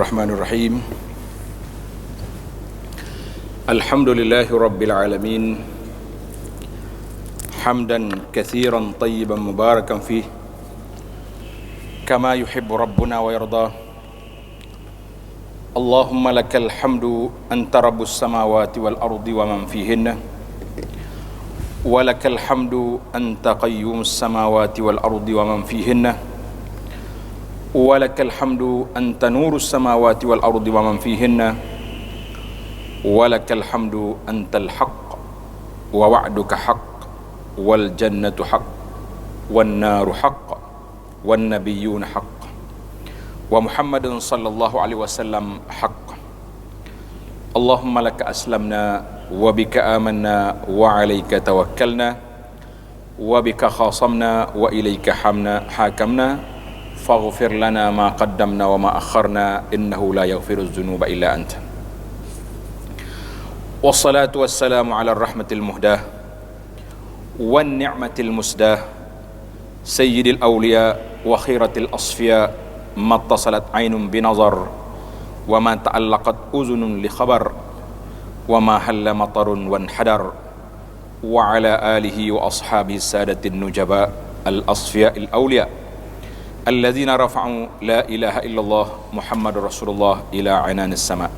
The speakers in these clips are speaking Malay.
الرحمن الرحيم. الحمد لله رب العالمين. حمدا كثيرا طيبا مباركا فيه. كما يحب ربنا ويرضى. اللهم لك الحمد أنت رب السماوات والأرض ومن فيهن. ولك الحمد أنت قيوم السماوات والأرض ومن فيهن. ولك الحمد أنت نور السماوات والأرض ومن فيهن. ولك الحمد أنت الحق ووعدك حق والجنة حق والنار حق والنبيون حق ومحمد صلى الله عليه وسلم حق. اللهم لك أسلمنا وبك آمنا وعليك توكلنا وبك خاصمنا وإليك حمنا حاكمنا. فاغفر لنا ما قدمنا وما أخرنا إنه لا يغفر الذنوب إلا أنت. والصلاة والسلام على الرحمة المهداة والنعمة المسداة سيد الأولياء وخيرة الأصفياء ما اتصلت عين بنظر وما تعلقت أذن لخبر وما هل مطر وانحدر وعلى آله وأصحابه السادة النجباء الأصفياء الأولياء. alladzina rafa'u la ilaha illallah muhammadur rasulullah ila ainanis sama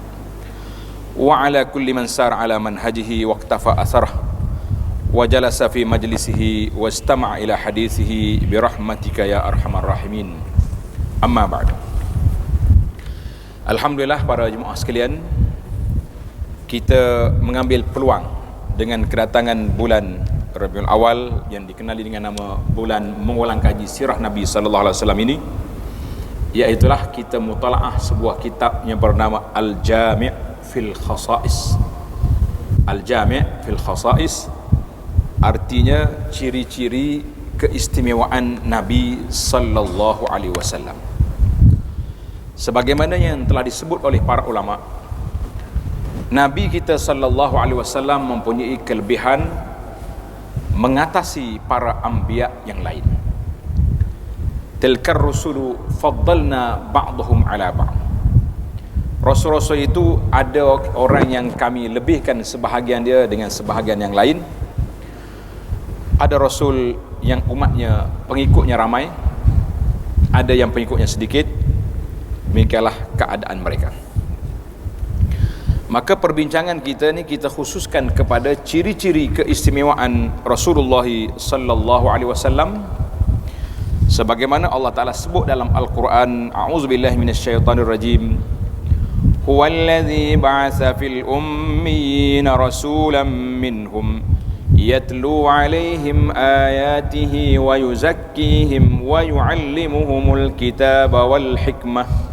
wa ala kulli man sar ala manhajihi wa iktafa asarah wa jalasa fi majlisihi wa istama' ila hadithihi bi rahmatika ya arhamar rahimin amma ba'du alhamdulillah para jemaah sekalian kita mengambil peluang dengan kedatangan bulan Rabiul Awal yang dikenali dengan nama bulan mengulang kaji sirah Nabi sallallahu alaihi wasallam ini iaitulah kita mutalaah sebuah kitab yang bernama Al-Jami' fil Khasa'is. Al-Jami' fil Khasa'is artinya ciri-ciri keistimewaan Nabi sallallahu alaihi wasallam. Sebagaimana yang telah disebut oleh para ulama Nabi kita sallallahu alaihi wasallam mempunyai kelebihan mengatasi para anbiya yang lain. Tilkar rusulu faddalna ba'dhum ala ba'd. Rasul-rasul itu ada orang yang kami lebihkan sebahagian dia dengan sebahagian yang lain. Ada rasul yang umatnya pengikutnya ramai, ada yang pengikutnya sedikit. Demikianlah keadaan mereka. Maka perbincangan kita ni kita khususkan kepada ciri-ciri keistimewaan Rasulullah sallallahu alaihi wasallam. Sebagaimana Allah Taala sebut dalam Al-Quran A'udzubillahi minasyaitonir rajim. Huwa alladhi ba'atha fil ummiyin rasulan minhum yatlu alaihim ayatihi wa yuzakkihim wa yuallimuhumul kitaba wal hikmah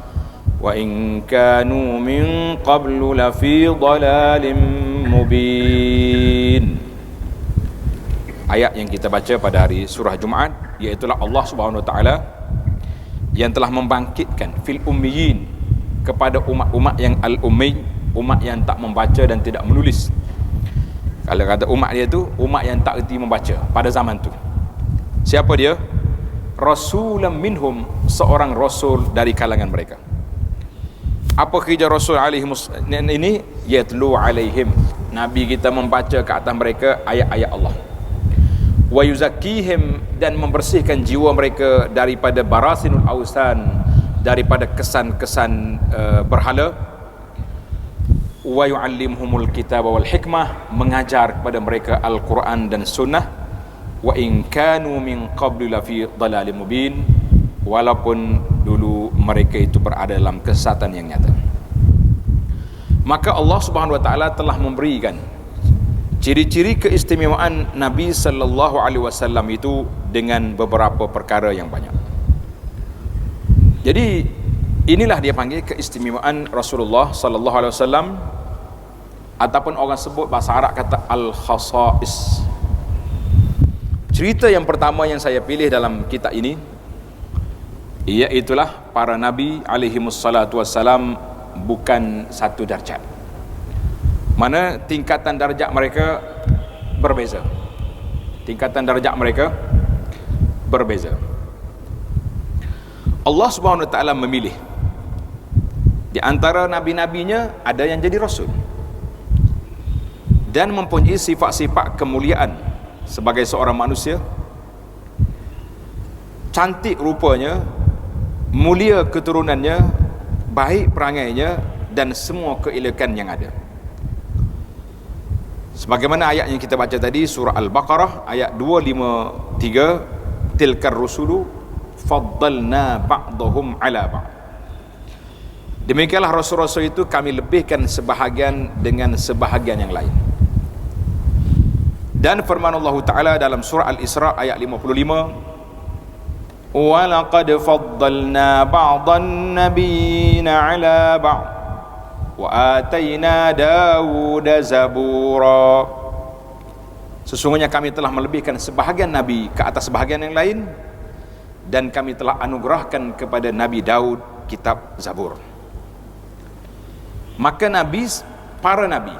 وإن كانوا من قبل لفي ضلال مبين Ayat yang kita baca pada hari surah Jumaat Iaitulah Allah subhanahu wa ta'ala Yang telah membangkitkan Fil ummiyin Kepada umat-umat yang al-ummi Umat yang tak membaca dan tidak menulis Kalau kata umat dia tu Umat yang tak erti membaca Pada zaman tu Siapa dia? Rasulam minhum Seorang rasul dari kalangan mereka apa kerja Rasul alaihi ini yatlu alaihim. Nabi kita membaca ke atas mereka ayat-ayat Allah. Wa yuzakkihim dan membersihkan jiwa mereka daripada barasinul ausan daripada kesan-kesan uh, berhala. Wa yuallimhumul kitab wal hikmah mengajar kepada mereka al-Quran dan sunnah. Wa in kanu min qablu lafi dhalalin mubin. Walaupun dulu mereka itu berada dalam kesesatan yang nyata. Maka Allah Subhanahu wa taala telah memberikan ciri-ciri keistimewaan Nabi sallallahu alaihi wasallam itu dengan beberapa perkara yang banyak. Jadi inilah dia panggil keistimewaan Rasulullah sallallahu alaihi wasallam ataupun orang sebut bahasa Arab kata al-khasais. Cerita yang pertama yang saya pilih dalam kitab ini iaitulah para nabi alaihi wassalatu wassalam bukan satu darjat. Mana tingkatan darjat mereka berbeza. Tingkatan darjat mereka berbeza. Allah Subhanahu wa taala memilih. Di antara nabi-nabinya ada yang jadi rasul. Dan mempunyai sifat-sifat kemuliaan sebagai seorang manusia. Cantik rupanya mulia keturunannya baik perangainya dan semua keelekan yang ada. Sebagaimana ayat yang kita baca tadi surah al-baqarah ayat 253 tilkar rusulu faddalna ba'dahum ala ba'd. Demikianlah rasul-rasul itu kami lebihkan sebahagian dengan sebahagian yang lain. Dan firman Allah Ta'ala dalam surah Al-Isra ayat 55 وَلَقَدْ فَضَّلْنَا بَعْضَ النَّبِيِّينَ عَلَى بَعْضٍ وَآتَيْنَا دَاوُدَ زَبُورًا Sesungguhnya kami telah melebihkan sebahagian Nabi ke atas sebahagian yang lain dan kami telah anugerahkan kepada Nabi Daud kitab Zabur. Maka Nabi, para Nabi,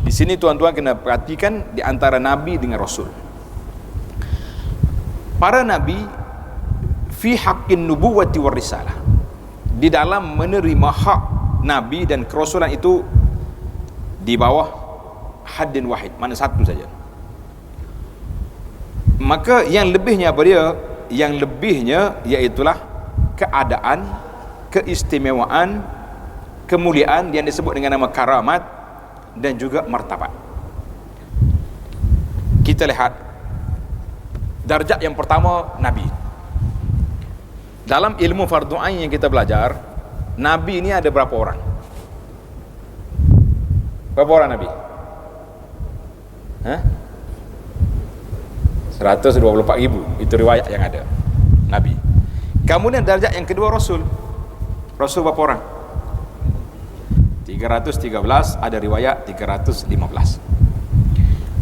di sini tuan-tuan kena perhatikan di antara nabi dengan rasul. Para nabi fi haqqin nubuwati war risalah. Di dalam menerima hak nabi dan kerasulan itu di bawah haddin wahid, mana satu saja. Maka yang lebihnya apa dia? Yang lebihnya iaitulah keadaan, keistimewaan, kemuliaan yang disebut dengan nama karamat dan juga martabat kita lihat darjat yang pertama Nabi. Dalam ilmu fardu ain yang kita belajar Nabi ini ada berapa orang? Berapa orang Nabi? Hah? 124 ribu. Itu riwayat yang ada Nabi. Kemudian darjat yang kedua Rasul. Rasul berapa orang? 313 ada riwayat 315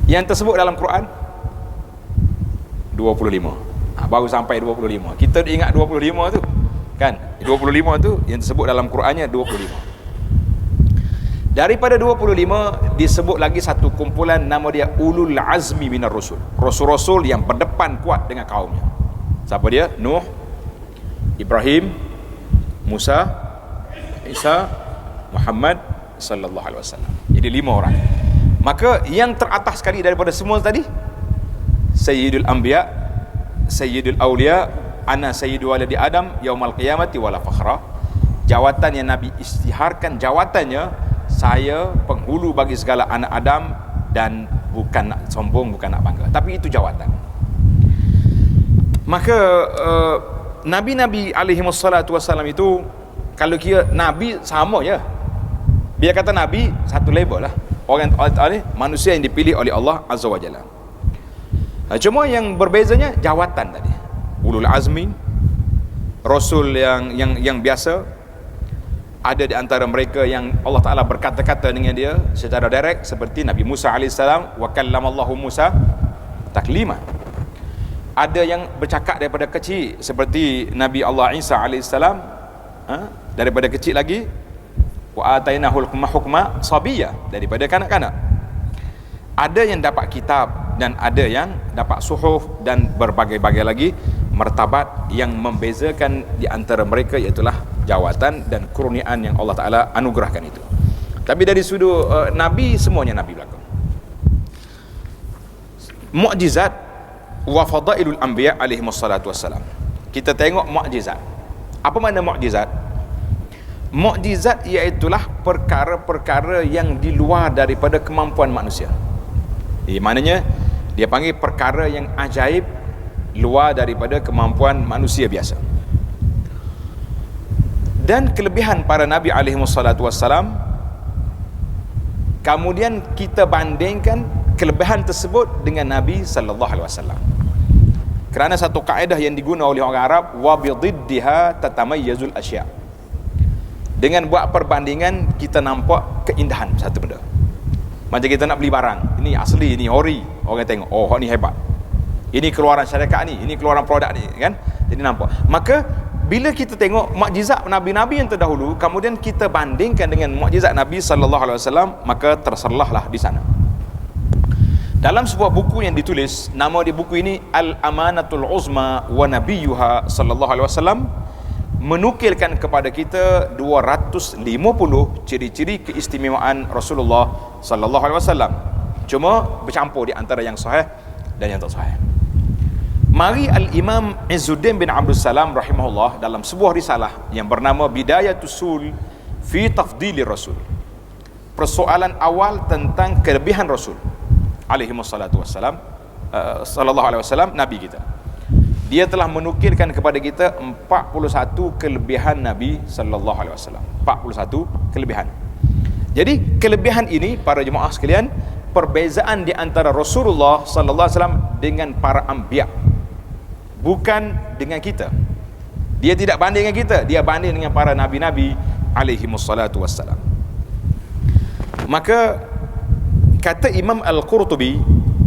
yang tersebut dalam Quran 25 ha, baru sampai 25 kita ingat 25 tu kan? 25 tu yang tersebut dalam Qurannya 25 daripada 25 disebut lagi satu kumpulan nama dia ulul azmi minar rusul. Rasul-rasul yang berdepan kuat dengan kaumnya. Siapa dia? Nuh Ibrahim Musa Isa Muhammad sallallahu alaihi wasallam. Jadi lima orang. Maka yang teratas sekali daripada semua tadi Sayyidul Anbiya, Sayyidul Aulia, ana sayyidu waladi Adam yaumal qiyamati wala fakhra. Jawatan yang Nabi istiharkan jawatannya saya penghulu bagi segala anak Adam dan bukan nak sombong, bukan nak bangga. Tapi itu jawatan. Maka uh, Nabi-Nabi alaihi wassalam itu kalau kira Nabi sama ya dia kata Nabi satu label lah. Orang Allah manusia yang dipilih oleh Allah Azza wa Jalla. Ha, cuma yang berbezanya jawatan tadi. Ulul azmi Rasul yang yang yang biasa ada di antara mereka yang Allah Taala berkata-kata dengan dia secara direct seperti Nabi Musa alaihissalam wa kallamallahu Musa taklima. Ada yang bercakap daripada kecil seperti Nabi Allah Isa alaihissalam ha? daripada kecil lagi wa atainahul hukma hukma sabiyya daripada kanak-kanak ada yang dapat kitab dan ada yang dapat suhuf dan berbagai-bagai lagi martabat yang membezakan di antara mereka iaitulah jawatan dan kurniaan yang Allah Taala anugerahkan itu. Tapi dari sudut uh, nabi semuanya nabi belaka mukjizat wa fadailul anbiya alaihi wassalatu wassalam. Kita tengok mukjizat apa makna mukjizat mukjizat iaitulah perkara-perkara yang di luar daripada kemampuan manusia. Di maknanya dia panggil perkara yang ajaib luar daripada kemampuan manusia biasa. Dan kelebihan para nabi alaihi wassalatu wassalam kemudian kita bandingkan kelebihan tersebut dengan nabi sallallahu alaihi wasallam. Kerana satu kaedah yang digunakan oleh orang Arab wa bididdiha tatamayyazul asya' dengan buat perbandingan kita nampak keindahan satu benda macam kita nak beli barang. Ini asli ini ori. Orang tengok oh ni hebat. Ini keluaran syarikat ni ini keluaran produk ni kan? Jadi nampak. Maka bila kita tengok mukjizat nabi-nabi yang terdahulu kemudian kita bandingkan dengan mukjizat nabi sallallahu alaihi wasallam maka terserlahlah di sana. Dalam sebuah buku yang ditulis nama di buku ini al amanatul uzma wa nabiyuha sallallahu alaihi wasallam menukilkan kepada kita 250 ciri-ciri keistimewaan Rasulullah sallallahu alaihi wasallam. Cuma bercampur di antara yang sahih dan yang tak sahih. Mari Al-Imam Izzuddin bin Abdul Salam rahimahullah dalam sebuah risalah yang bernama Bidayatul Sul fi Tafdili Rasul. Persoalan awal tentang kelebihan Rasul alaihi wassalatu wassalam uh, sallallahu alaihi wasallam nabi kita. Dia telah menukilkan kepada kita 41 kelebihan Nabi sallallahu alaihi wasallam. 41 kelebihan. Jadi kelebihan ini para jemaah sekalian perbezaan di antara Rasulullah sallallahu alaihi wasallam dengan para anbiya' bukan dengan kita dia tidak banding dengan kita dia banding dengan para nabi-nabi alaihi wassalatu wassalam maka kata Imam Al-Qurtubi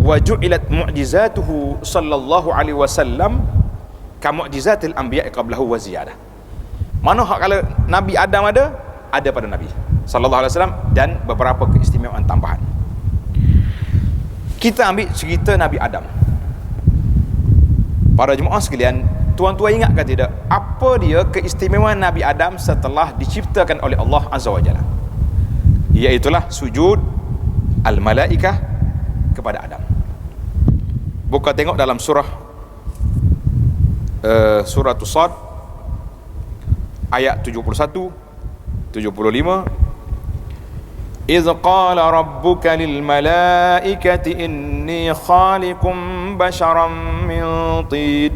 wa ju'ilat mu'jizatuhu sallallahu alaihi wasallam ka mu'jizatil anbiya qablahu wa ziyadah mana hak kalau nabi Adam ada ada pada nabi sallallahu alaihi wasallam dan beberapa keistimewaan tambahan kita ambil cerita nabi Adam Para jemaah sekalian, tuan-tuan ingat ke tidak apa dia keistimewaan Nabi Adam setelah diciptakan oleh Allah Azza wa Jalla? Iaitulah sujud al-malaikah kepada Adam. Buka tengok dalam surah uh, surah Sad ayat 71 75 إذ قال ربك للملائكة إني خالق بشرا من طين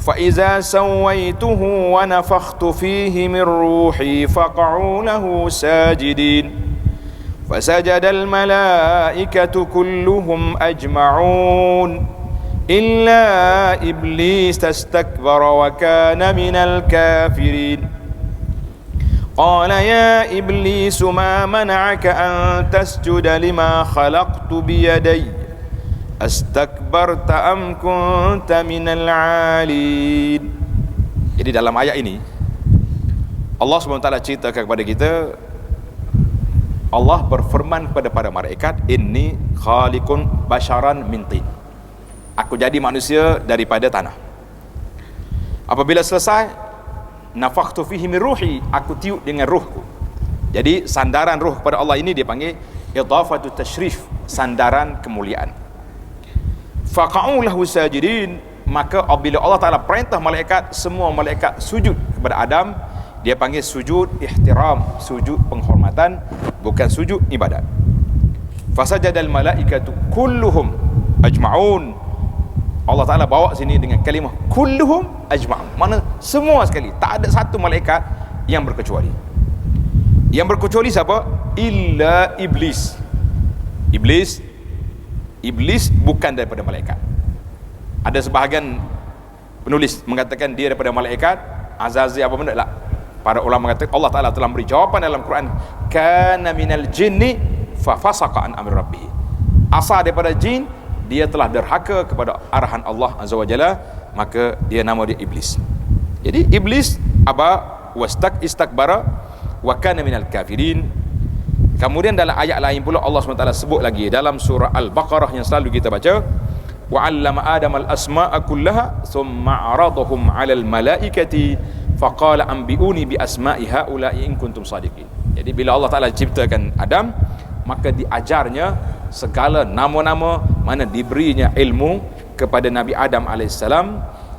فإذا سويته ونفخت فيه من روحي فقعوا له ساجدين فسجد الملائكة كلهم أجمعون إلا إبليس استكبر وكان من الكافرين قال يا إبليس ما منعك أن تسجد لما خلقت بيدي أستكبرت أم كنت من العالين Jadi dalam ayat ini Allah SWT cerita kepada kita Allah berfirman kepada para malaikat Ini khalikun basharan mintin Aku jadi manusia daripada tanah. Apabila selesai nafakhtu fihi min ruhi aku tiup dengan ruhku. Jadi sandaran ruh kepada Allah ini dia panggil idafatu tashrif sandaran kemuliaan. Faqa'u lahu sajidin. Maka apabila Allah Taala perintah malaikat semua malaikat sujud kepada Adam dia panggil sujud ihtiram sujud penghormatan bukan sujud ibadat. Fasajadal malaikatu kulluhum ajma'un. Allah Ta'ala bawa sini dengan kalimah kulluhum ajma'un. Mana semua sekali. Tak ada satu malaikat yang berkecuali. Yang berkecuali siapa? Illa iblis. Iblis iblis bukan daripada malaikat. Ada sebahagian penulis mengatakan dia daripada malaikat azazi apa benda? Lah para ulama mengatakan Allah Ta'ala telah beri jawapan dalam Quran kana minal jinni fa fasaqa an amri rabbih asal daripada jin dia telah derhaka kepada arahan Allah Azza wa Jalla maka dia nama dia iblis. Jadi iblis aba wastak istakbara wa kana minal kafirin. Kemudian dalam ayat lain pula Allah SWT sebut lagi dalam surah al-baqarah yang selalu kita baca wa 'allama adam al-asma'a kullaha thumma 'aradahum 'alal malaikati faqala anbi'uni bi asma'i haula'i in kuntum sadiqin. Jadi bila Allah Taala ciptakan Adam maka diajarnya segala nama-nama mana diberinya ilmu kepada Nabi Adam AS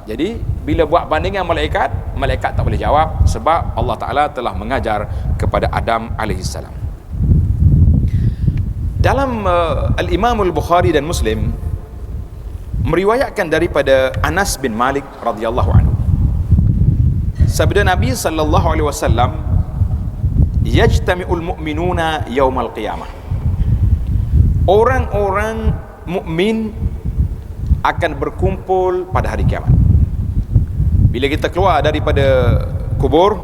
jadi bila buat bandingan malaikat malaikat tak boleh jawab sebab Allah Ta'ala telah mengajar kepada Adam AS dalam uh, Al-Imam Al-Bukhari dan Muslim meriwayatkan daripada Anas bin Malik radhiyallahu anhu sabda Nabi sallallahu alaihi wasallam yajtami'ul mu'minuna yaumal qiyamah orang-orang mukmin akan berkumpul pada hari kiamat. Bila kita keluar daripada kubur,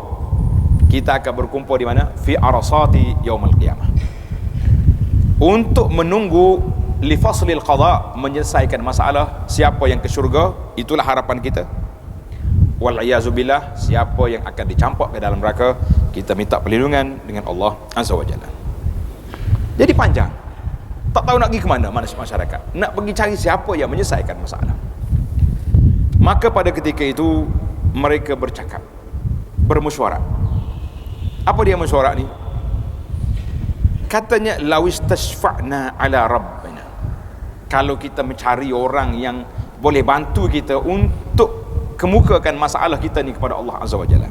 kita akan berkumpul di mana? Fi arasati yaumil qiyamah. Untuk menunggu li faslil qada menyelesaikan masalah siapa yang ke syurga, itulah harapan kita. Wal siapa yang akan dicampak ke dalam neraka, kita minta perlindungan dengan Allah Azza wa Jalla. Jadi panjang. Tak tahu nak pergi ke mana masyarakat. Nak pergi cari siapa yang menyelesaikan masalah. Maka pada ketika itu mereka bercakap bermesyuarat apa dia mesyuarat ni? Katanya lawis tashfa'na ala rabbina. Kalau kita mencari orang yang boleh bantu kita untuk kemukakan masalah kita ni kepada Allah Azza wa Jalla.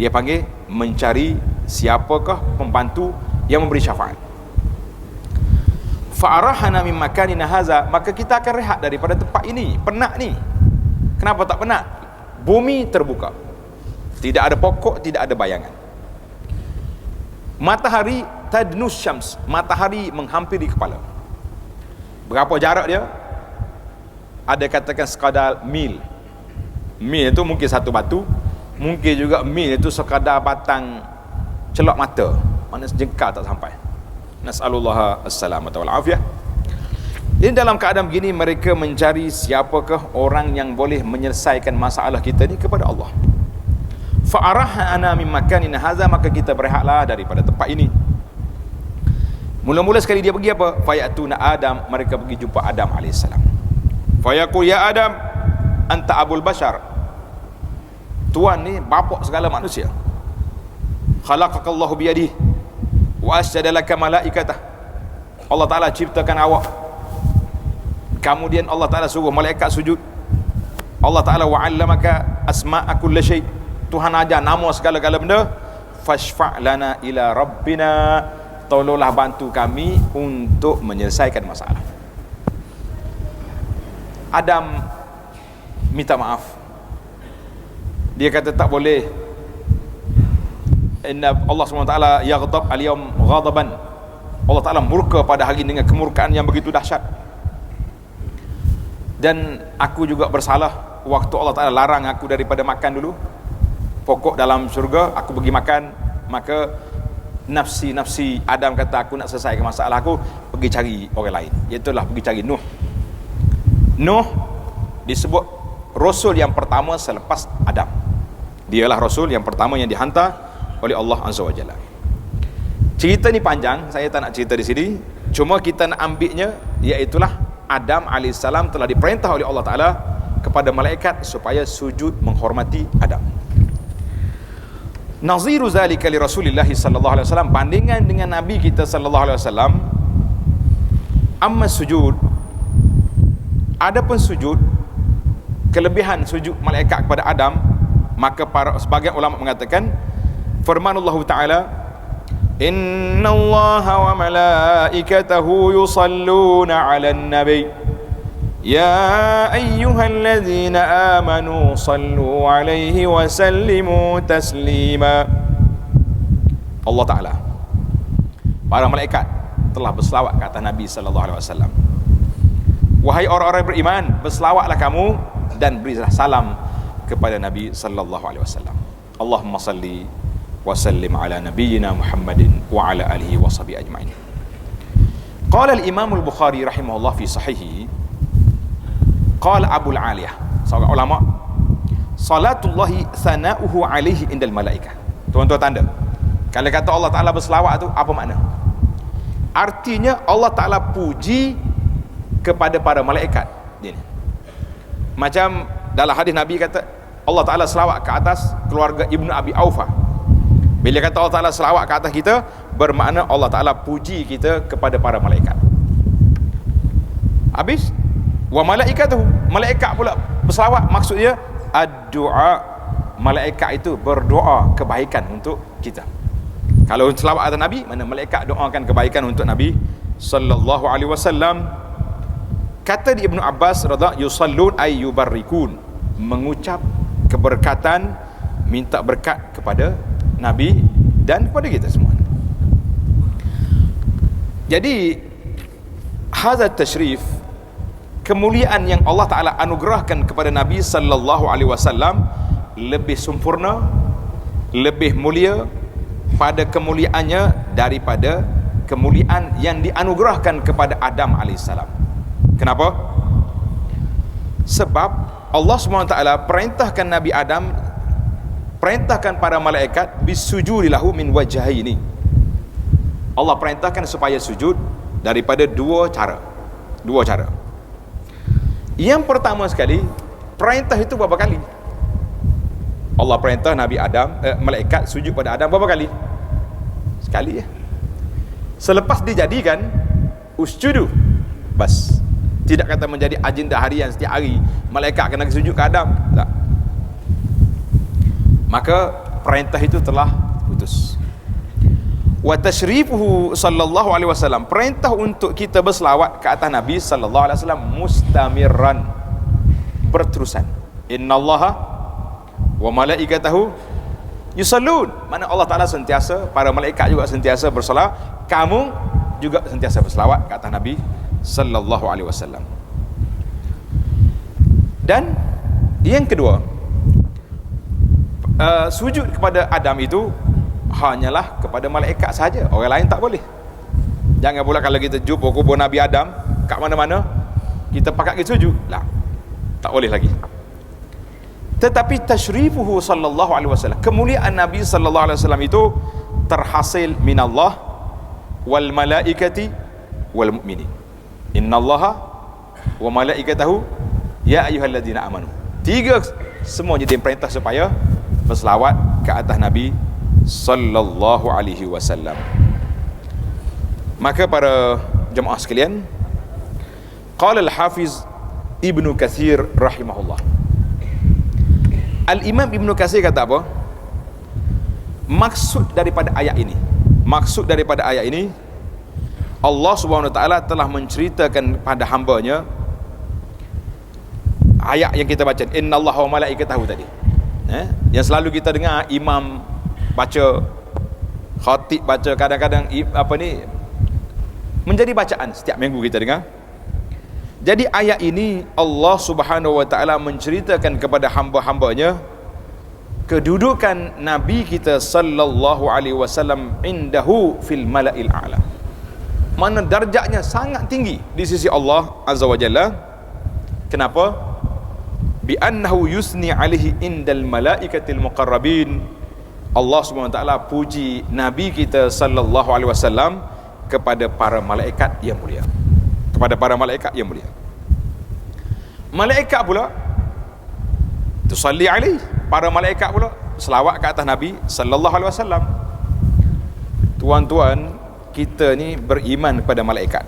Dia panggil mencari siapakah pembantu yang memberi syafaat. Fa'arahana min makanina haza maka kita akan rehat daripada tempat ini penat ni. Kenapa tak penat? Bumi terbuka. Tidak ada pokok tidak ada bayangan. Matahari tadnus syams matahari menghampiri kepala. Berapa jarak dia? Ada katakan sekadar mil mil itu mungkin satu batu mungkin juga mil itu sekadar batang celok mata mana sejengkal tak sampai Nas'alullah as-salamata wal afiyah. Ini dalam keadaan begini mereka mencari siapakah orang yang boleh menyelesaikan masalah kita ni kepada Allah. Fa'arah ana min makanin hadza maka kita berehatlah daripada tempat ini. Mula-mula sekali dia pergi apa? Fayatuna Adam, mereka pergi jumpa Adam alaihissalam. Fayaqul ya Adam, anta abul bashar. Tuan ni bapa segala manusia. Khalaqakallahu biyadihi wa asjada laka malaikatah Allah Taala ciptakan awak. Kemudian Allah Taala suruh malaikat sujud. Allah Taala wa 'allamaka asma'a kulli syai. Tuhan ajar nama segala-gala benda. Fashfa' lana ila rabbina. Tolonglah bantu kami untuk menyelesaikan masalah. Adam minta maaf. Dia kata tak boleh. Inna Allah SWT yaghdab al-yawm ghadaban. Allah Ta'ala murka pada hari dengan kemurkaan yang begitu dahsyat. Dan aku juga bersalah waktu Allah Ta'ala larang aku daripada makan dulu. Pokok dalam syurga aku pergi makan. Maka nafsi-nafsi Adam kata aku nak selesaikan masalah aku pergi cari orang lain. Iaitulah pergi cari Nuh. Nuh disebut Rasul yang pertama selepas Adam dialah Rasul yang pertama yang dihantar oleh Allah Azza wa Jalla. Cerita ni panjang, saya tak nak cerita di sini. Cuma kita nak ambilnya iaitu Adam AS telah diperintah oleh Allah Taala kepada malaikat supaya sujud menghormati Adam. Naziru zalika li Rasulillah sallallahu alaihi wasallam bandingan dengan nabi kita sallallahu alaihi wasallam amma sujud adapun sujud kelebihan sujud malaikat kepada Adam maka para sebagian ulama mengatakan firman Allah Ta'ala Inna Allah wa malaikatahu yusalluna ala nabi Ya ayyuhalladzina amanu sallu alaihi wa sallimu taslima. Allah Ta'ala Para malaikat telah berselawat ke atas Nabi Sallallahu Alaihi Wasallam. Wahai orang-orang beriman Berselawatlah kamu dan berilah salam kepada Nabi sallallahu alaihi wasallam. Allahumma salli wa sallim ala nabiyyina Muhammadin wa ala alihi wa sahbi ajma'in. Qala al-Imam al-Bukhari rahimahullah fi sahihi Qala Abu al-Aliyah, seorang ulama Salatullahi sana'uhu alaihi indal malaikah. Tuan-tuan tanda. Kalau kata Allah Taala berselawat tu apa makna? Artinya Allah Taala puji kepada para malaikat. Ini. Macam dalam hadis Nabi kata Allah Ta'ala selawat ke atas Keluarga Ibnu Abi Aufah. Bila kata Allah Ta'ala selawat ke atas kita Bermakna Allah Ta'ala puji kita kepada para malaikat. Habis? Wa malaikat tu Malaikat pula berselawat Maksudnya Ad-du'a. Malaikat itu berdoa kebaikan untuk kita. Kalau selawat atas Nabi Mana malaikat doakan kebaikan untuk Nabi Sallallahu alaihi wasallam Kata di Ibnu Abbas radha yusallun ay yubarrikun mengucap keberkatan minta berkat kepada Nabi dan kepada kita semua. Jadi hazat tashrif kemuliaan yang Allah Taala anugerahkan kepada Nabi sallallahu alaihi wasallam lebih sempurna, lebih mulia pada kemuliaannya daripada kemuliaan yang dianugerahkan kepada Adam alaihissalam. Kenapa? Sebab Allah SWT perintahkan Nabi Adam perintahkan para malaikat bisujudi lahu min wajhaini. Allah perintahkan supaya sujud daripada dua cara. Dua cara. Yang pertama sekali perintah itu berapa kali? Allah perintah Nabi Adam eh, malaikat sujud pada Adam berapa kali? Sekali ya. Selepas dijadikan usjudu. Bas tidak kata menjadi agenda harian setiap hari. Malaikat kena sujud ke Adam. Tak. Maka perintah itu telah putus. Wa tashrifuhu sallallahu alaihi wasallam. Perintah untuk kita berselawat ke atas Nabi sallallahu alaihi wasallam mustamirran berterusan. Innallaha wa malaikatahu yusallun. Mana Allah Taala sentiasa para malaikat juga sentiasa bersolawat kamu juga sentiasa berselawat ke atas Nabi sallallahu alaihi wasallam. Dan yang kedua uh, sujud kepada Adam itu hanyalah kepada malaikat saja orang lain tak boleh. Jangan pula kalau kita jumpa kubur Nabi Adam kat mana-mana kita pakat kita sujud. Lah tak boleh lagi. Tetapi tashrifuhu sallallahu alaihi wasallam kemuliaan nabi sallallahu alaihi wasallam itu terhasil min Allah wal malaikati wal mu'minin innallaha wa malaikatahu ya ayyuhalladzina amanu. Tiga semua jadi perintah supaya berselawat ke atas nabi sallallahu alaihi wasallam. Maka para jemaah sekalian qala al hafiz ibnu kathir rahimahullah. Al-Imam Ibn Qasir kata apa? Maksud daripada ayat ini Maksud daripada ayat ini Allah Subhanahu Taala telah menceritakan pada hambanya ayat yang kita baca Inna Allah wa malaikatahu tadi eh? yang selalu kita dengar imam baca khatib baca kadang-kadang apa ni menjadi bacaan setiap minggu kita dengar jadi ayat ini Allah Subhanahu wa taala menceritakan kepada hamba-hambanya kedudukan nabi kita sallallahu alaihi wasallam indahu fil mala'il a'la. Mana darjatnya sangat tinggi di sisi Allah azza wa jalla. Kenapa? Bi annahu yusni alaihi indal malaikatil muqarrabin. Allah Subhanahu taala puji nabi kita sallallahu alaihi wasallam kepada para malaikat yang mulia kepada para malaikat yang mulia malaikat pula tusalli alaihi para malaikat pula selawat ke atas nabi sallallahu alaihi wasallam tuan-tuan kita ni beriman kepada malaikat.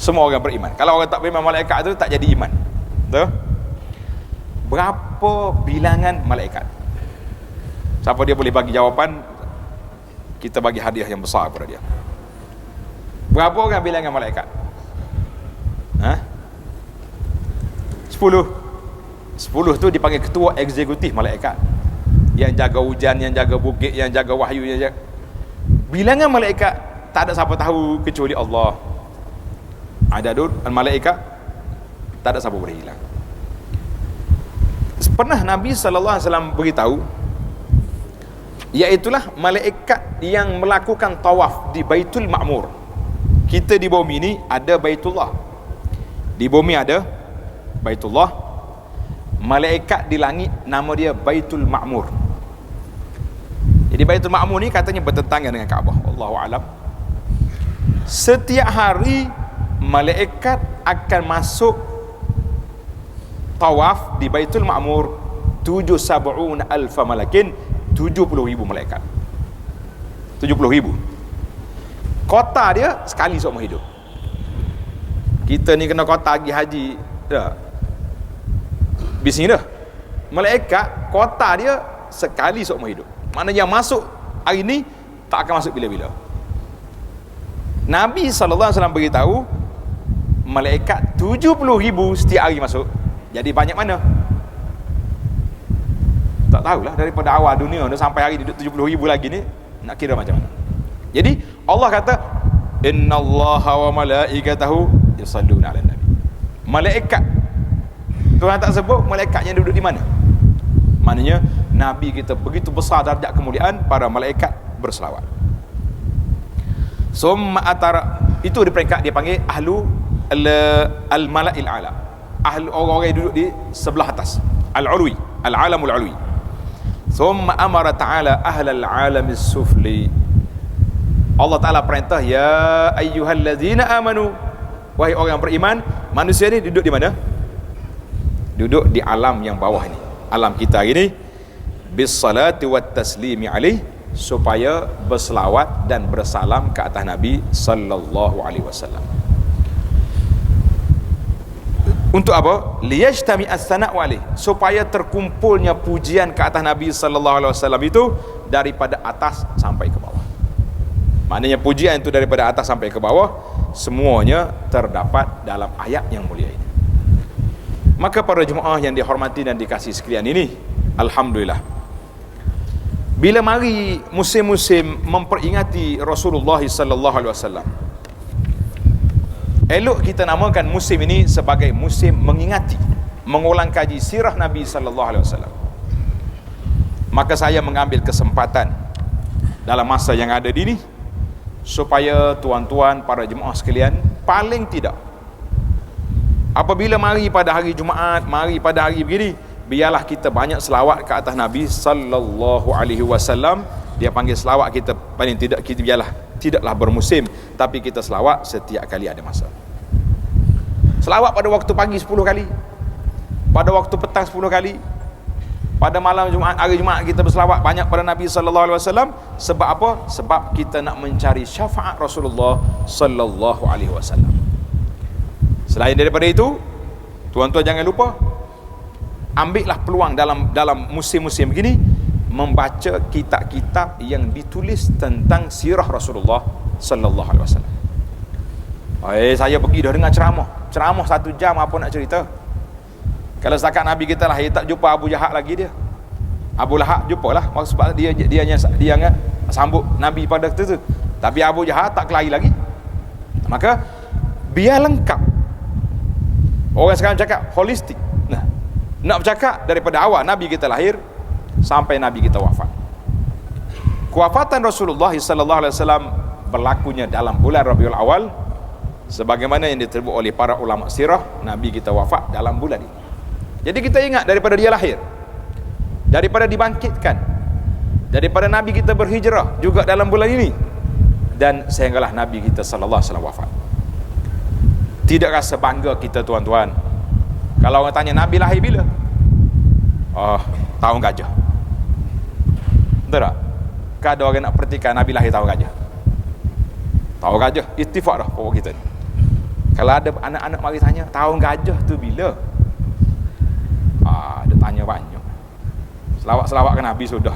Semua orang beriman. Kalau orang tak beriman malaikat tu tak jadi iman. Betul? Berapa bilangan malaikat? Siapa dia boleh bagi jawapan? Kita bagi hadiah yang besar kepada dia. Berapa orang bilangan malaikat? Ha? Sepuluh. Sepuluh tu dipanggil ketua eksekutif malaikat. Yang jaga hujan, yang jaga bukit, yang jaga wahyu yang jaga... Bilangan malaikat Tak ada siapa tahu kecuali Allah. Ada dud malaikat Tak ada siapa boleh hilang. Pernah Nabi SAW beritahu Iaitulah malaikat yang melakukan tawaf di Baitul Ma'mur. Kita di bumi ini ada Baitullah. Di bumi ada Baitullah. Malaikat di langit nama dia Baitul Ma'mur jadi Baitul Ma'mur ni katanya bertentangan dengan Kaabah. Allahu alam. Setiap hari malaikat akan masuk tawaf di Baitul Ma'mur. 77 alfa malakin 70 ribu malaikat. 70 ribu. Kota dia sekali seumur hidup. Kita ni kena kota pergi haji dah. Bising dah malaikat kota dia sekali seumur hidup mana yang masuk hari ni tak akan masuk bila-bila. Nabi SAW beritahu malaikat 70 ribu setiap hari masuk. Jadi banyak mana? Tak tahulah daripada awal dunia sampai hari duduk 70 ribu lagi ni nak kira macam mana? Jadi Allah kata inna allaha wa malaikatahu yusalluna ala nabi. Malaikat. Tuhan tak sebut malaikat yang duduk di mana maknanya nabi kita begitu besar darjat kemuliaan para malaikat berselawat. Summa atara itu di peringkat dia panggil ahlu al malail ala. Ahlu orang-orang yang duduk di sebelah atas. Al ulwi al alamul ulwi summa amara ta'ala ahlal alamis sufli. Allah Ta'ala perintah Ya ayyuhallazina amanu. Wahai orang yang beriman Manusia ni duduk di mana? Duduk di alam yang bawah ni Alam kita hari ni bis salati wat taslimi alaih supaya berselawat dan bersalam ke atas Nabi sallallahu alaihi wasallam. Untuk apa? Liyajtami as-sana' walih supaya terkumpulnya pujian ke atas Nabi sallallahu alaihi wasallam itu daripada atas sampai ke bawah. Maknanya pujian itu daripada atas sampai ke bawah semuanya terdapat dalam ayat yang mulia ini. Maka para jemaah yang dihormati dan dikasih sekalian ini, alhamdulillah. Bila mari musim-musim memperingati Rasulullah sallallahu alaihi wasallam, Elok kita namakan musim ini sebagai musim mengingati, mengulang kaji sirah Nabi sallallahu alaihi wasallam. Maka saya mengambil kesempatan dalam masa yang ada di ini supaya tuan-tuan para jemaah sekalian paling tidak apabila mari pada hari Jumaat, mari pada hari begini, biarlah kita banyak selawat ke atas Nabi sallallahu alaihi wasallam. Dia panggil selawat kita paling tidak kita biarlah tidaklah bermusim tapi kita selawat setiap kali ada masa. Selawat pada waktu pagi 10 kali pada waktu petang 10 kali pada malam Jumaat hari Jumaat kita berselawat banyak pada Nabi sallallahu alaihi wasallam. Sebab apa? Sebab kita nak mencari syafaat Rasulullah sallallahu alaihi wasallam selain daripada itu tuan-tuan jangan lupa ambillah peluang dalam dalam musim-musim begini membaca kitab-kitab yang ditulis tentang sirah Rasulullah sallallahu alaihi wasallam. Eh saya pergi dah dengar ceramah. Ceramah satu jam apa nak cerita? Kalau setakat Nabi kita lah tak jumpa Abu Jahal lagi dia. Abu Lahab jumpalah sebab dia dia dia dia dia sambut Nabi pada tu tu. Tapi Abu Jahal tak kelari lagi. Maka biar lengkap. Orang sekarang cakap holistik. Nah, nak bercakap daripada awal Nabi kita lahir sampai Nabi kita wafat. Kewafatan Rasulullah sallallahu alaihi wasallam berlakunya dalam bulan Rabiul Awal sebagaimana yang diterbit oleh para ulama sirah Nabi kita wafat dalam bulan ini. Jadi kita ingat daripada dia lahir daripada dibangkitkan daripada Nabi kita berhijrah juga dalam bulan ini dan sehinggalah Nabi kita sallallahu alaihi wasallam wafat. Tidak rasa bangga kita tuan-tuan. Kalau orang tanya Nabi lahir bila? Oh, tahun gajah. Betul tak? Kan ada orang nak perhatikan Nabi lahir tahun gajah. Tahun gajah, istifak dah pokok kita ni. Kalau ada anak-anak mari tanya, tahun gajah tu bila? Ah, dia tanya banyak. Selawat-selawat ke Nabi sudah.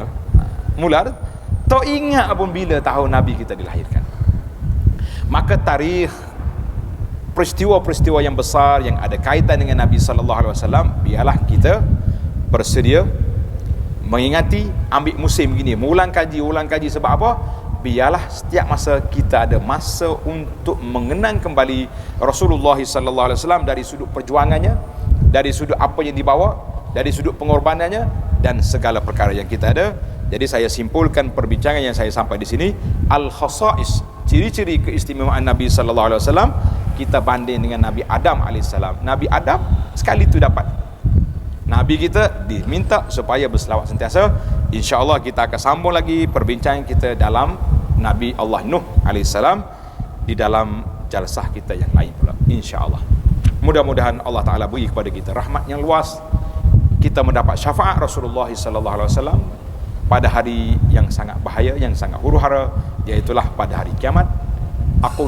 Mula tu. Tak ingat pun bila tahun Nabi kita dilahirkan. Maka tarikh peristiwa-peristiwa yang besar yang ada kaitan dengan Nabi sallallahu alaihi wasallam biarlah kita bersedia mengingati ambil musim gini mengulang kaji ulang kaji sebab apa? Biarlah setiap masa kita ada masa untuk mengenang kembali Rasulullah sallallahu alaihi wasallam dari sudut perjuangannya dari sudut apa yang dibawa dari sudut pengorbanannya dan segala perkara yang kita ada. Jadi saya simpulkan perbincangan yang saya sampai di sini. Al khasais ciri-ciri keistimewaan Nabi sallallahu alaihi wasallam kita banding dengan Nabi Adam alaihissalam Nabi Adam sekali itu dapat Nabi kita diminta supaya berselawat sentiasa. Insya-Allah kita akan sambung lagi perbincangan kita dalam Nabi Allah Nuh alaihissalam di dalam jalsah kita yang lain pula. Insya-Allah. Mudah-mudahan Allah Taala beri kepada kita rahmat yang luas. Kita mendapat syafaat Rasulullah wasallam pada hari yang sangat bahaya, yang sangat huru-hara, iaitu pada hari kiamat.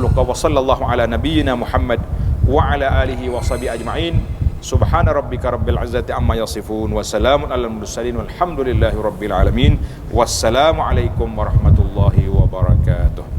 Luka wa sallallahu ala nabiyyina Muhammad wa ala alihi wa sahbihi ajma'in. Subhana rabbika rabbil izzati amma yasifun wa salamun alal mursalin walhamdulillahi rabbil alamin wassalamu alaikum warahmatullahi wabarakatuh